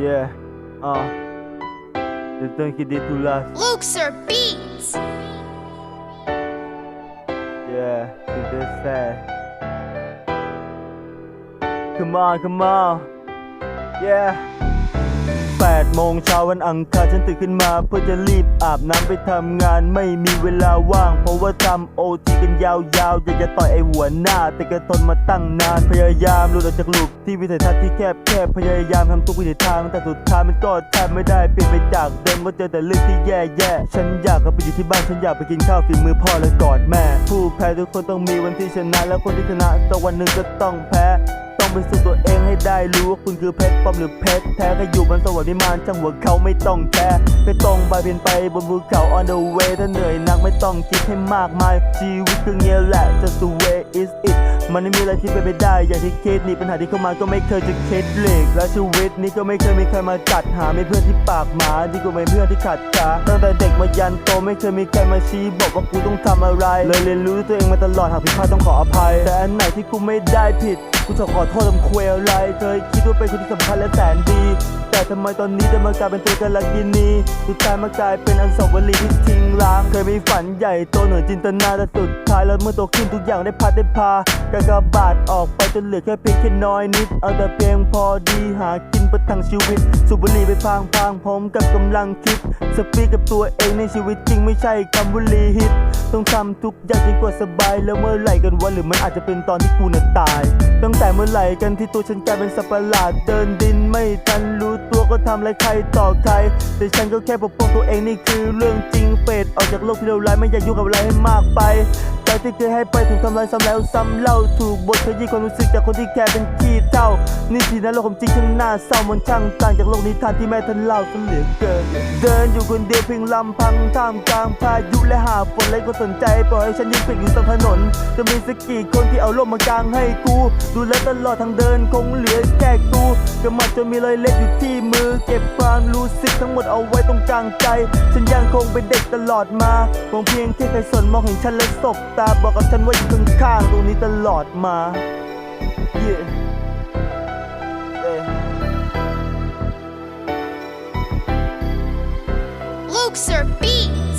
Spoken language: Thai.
Yeah, uh. think he did too last. Luke's or beats! Yeah, he did sad. Come on, come on. Yeah. โมงเช้าวันอังคารฉันตื่นขึ้นมาเพื่อจะรีบอาบน้ำไปทำงานไม่มีเวลาว่าง เพราะว่าทำโอทีกันยาวๆอยากจะต่อยไอหัวหน้า แต่ก็ทนมาตั้งนานพยายามหลุดออกจากลูปที่วิสัยทัศน์ที่แคบแคบพยายามทำทุกวิถีทางแต่สุดท้ายมันก็แทบไม่ได้เปลี่ยนไปจากเดิมก็เจอแต่เรื่องที่แย่ๆฉันอยากกลับไปอยู่ที่บ้านฉันอยากไปกินข้าวฝีมือพ่อและกอดแม่ ผู้แพ้ทุกคนต้องมีวันที่ชนะ แล้วคนที่ชนะสักวันหนึ่งก็ต้องแพ้ ต้องไปสู่ตัวเองให้ได้รู้ว่าคุณคือเพชรปลอมหรือเพชรแท้ก็อยู่บนสวรรค์วิมานช่างหัวเขาไม่ต้องแท้ไปตรงไปเพียนไปบนภูเขา on the way ถ้าเหนื่อยหนักไม่ต้องคิดให้มากมาย ชีวิตคือเงี้ยแหละ just the way is it มันไม่มีอะไรที่เป็นไปได้อย่างที่คิดนี่ปัญหาที่เข้ามาก็ไม่เคยจะคิดเล็กและชีวิตนี้ก็ไม่เคยมีใครมาจัดหาไม่เพื่อนที่ปากหมาดีกว่าไม่เพื่อนที่ขัดขาตั้งแต่เด็กมายันโตไม่เคยมีใครมาชี้บอกว่ากูต้องทำอะไร เลยเรียนรู้ด้วยตัวเองมาตลอดหากผิดพลาดต้องขออภัย แต่อันไหนที่กูไม่ได้ผิด กูจะขอโทษทำควยอะไรเคยคิดว่าเป็นคนที่สำคัญและแสนดี แต่ทำไมตอนนี้ได้มากลายเป็นตัวกันลักกินีสุดท้ายมากลายเป็นอันสวรีที่ทิ้งร้าง เคยมีฝันใหญ่โตเหนือจินตนาแต่สุดท้ายแล้วเมื่อโตขึ้นทุกอย่างได้พัดได้พากากบาดออกไปจนเหลือแค่เพียงแค่น้อยนิด เอาแต่เพียงพอดีหากินประทังชีวิตสูบบุหรี่ไปพางพางผมกับกำลังคิด สปีกกับตัวเองในชีวิตจริงไม่ใช่คำบุหรี่ฮิต ต้องทำทุกอย่างจนกว่าสบาย แล้วเมื่อไหร่กันวะหรือมันอาจจะเป็นตอนที่กูน่ะตาย ตั้งแต่เมื่อไหร่กันที่ตัวฉันกลายเป็นสัตว์ประหลาด เดินดินไม่ทันรู้ตัวก็ทำอะไรใครต่อใคร แต่ฉันก็แค่ปกป้องตัวเองนี่คือเรื่องจริงเฟดออกจากโลกที่เลวร้ายไม่อยากยุ่งกับอะไรให้มากไป ใจที่เคยให้ไปถูกทำลายซ้ำแล้วซ้ำเล่าถูกบทขยี้ความรู้สึกจากคนที่แค่เป็นขี้เท่านี่ทีนั้นโลกความจริงฉันน่าเศร้ามันช่างต่างจากโลกนิทานที่แม่ท่านเล่าซะเหลือเกิน เดินอยู่คนเดียวเพียงลำพังท่ามกลางพายุและหาฝนไรก็สนใจปล่อยให้ฉันยืนเปียกอยู่ตามถนน จะมีสักกี่คนที่เอาร่มมากางให้กู ดูแลตลอดทางเดินคงเหลือแค่กูกำมัดจนมีรอยเล็บอยู่ที่มือ เก็บความรู้สึกทั้งหมดเอาไว้ตรงกลางใจ ฉันยังคงเป็นเด็กตลอดมาคงเพียงแค่ใครสนมองเห็นฉันและสบตาบอกกับฉันว่าอยู่ข้างๆตรงนี้ตลอดมา yeah. yeah. Luxor beat!